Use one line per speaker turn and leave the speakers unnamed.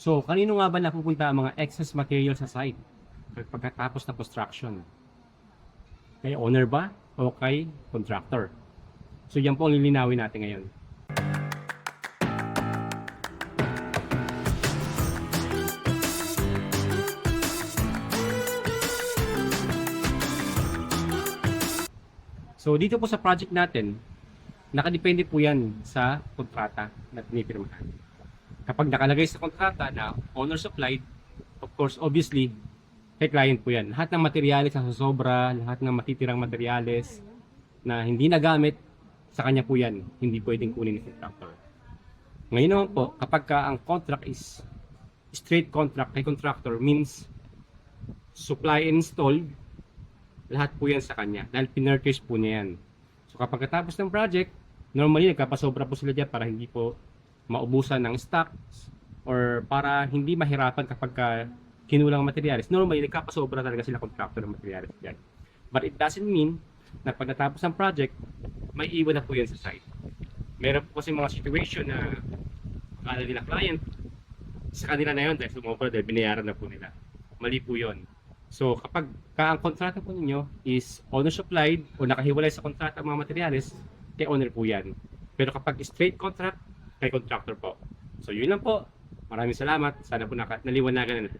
So, kanino nga ba napupunta ang mga excess material sa site pagkatapos ng construction? Kay owner ba o kay contractor? So, yan po ang lilinawin natin ngayon. So, dito po sa project natin, nakadepende po yan sa kontrata na pinipirmahan. Kapag nakalagay sa kontrata na owner supplied, of course, obviously, kay client po yan. Lahat ng materyales na sobra, lahat ng matitirang materyales na hindi nagamit, sa kanya po yan. Hindi pwedeng kunin ni contractor. Ngayon naman po, kapag ka ang contract is straight contract kay contractor means supply and installed, lahat po yan sa kanya. Dahil pinurchase po niya yan. So kapag katapos ng project, normally nagkapasobra po sila dyan para hindi po maubusan ng stocks or para hindi mahirapan kapag ka kinulang materyales. Normally, nagkapasobra talaga sila contractor ng materyales dyan. But it doesn't mean na pag natapos ang project, may iwan na po yan sa site. Meron po kasi mga situation na akala nila client, sa kanila na yun dahil sumobra dahil binayaran na po nila. Mali po yun. So kapag ka ang kontrata po ninyo is owner supplied o nakahiwalay sa kontrata ang mga materyales, kay owner po yan. Pero kapag straight contract, kay contractor po. So yun lang po. Maraming salamat. Sana po naliwanagan na